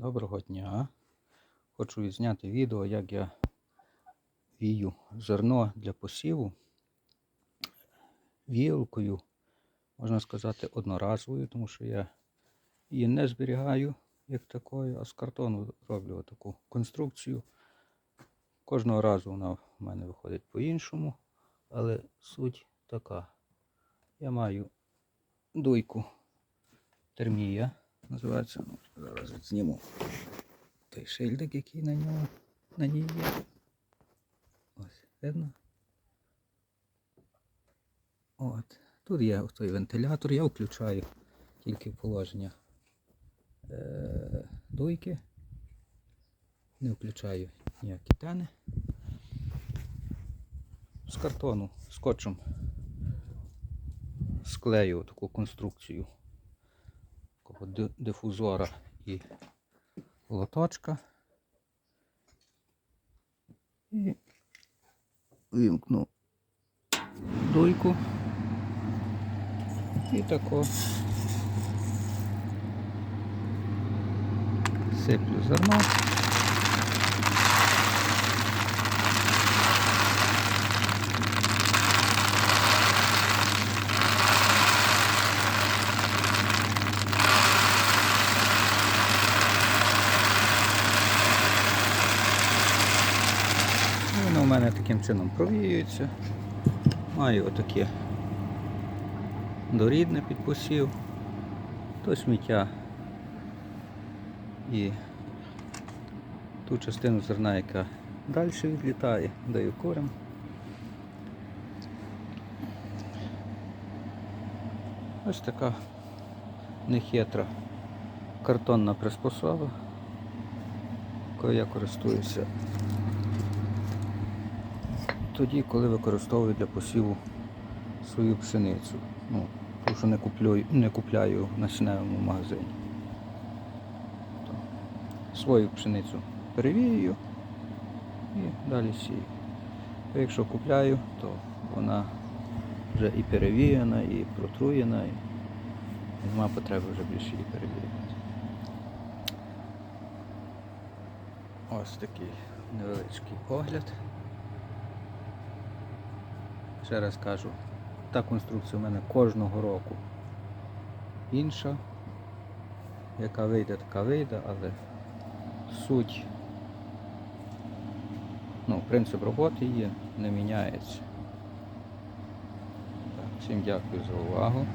Доброго дня. Хочу відзняти відео, як я вію зерно для посіву віялкою, можна сказати, одноразовою, тому що я її не зберігаю як такою, а з картону роблю таку конструкцію. Кожного разу вона в мене виходить по-іншому, але суть така. Я маю дуйку термія, називається. Ну, зараз зніму той шильдик, який на ньому на ній є. Ось, видно? От. Тут є той вентилятор, я включаю тільки положення е- дуйки. Не включаю ніякі тени. З картону, скотчем склею таку конструкцію такого дифузора і лоточка. І вимкну дуйку. І тако сиплю зерно. І Воно в мене таким чином провіюється. Маю отаке дорідне під посів, то сміття і ту частину зерна, яка далі відлітає, даю курям. Ось така нехитра картонна приспособа, якою я користуюся тоді, коли використовую для посіву свою пшеницю. Ну, тому що не куплю, не купляю в насінневому магазині. То свою пшеницю перевірюю і далі сію. А якщо купляю, то вона вже і перевіяна, і протруєна, і нема потреби вже більше її перевіряти. Ось такий невеличкий огляд. Ще раз кажу, та конструкція у мене кожного року інша. Яка вийде, така вийде, але суть, ну, принцип роботи її не міняється. Так, всім дякую за увагу.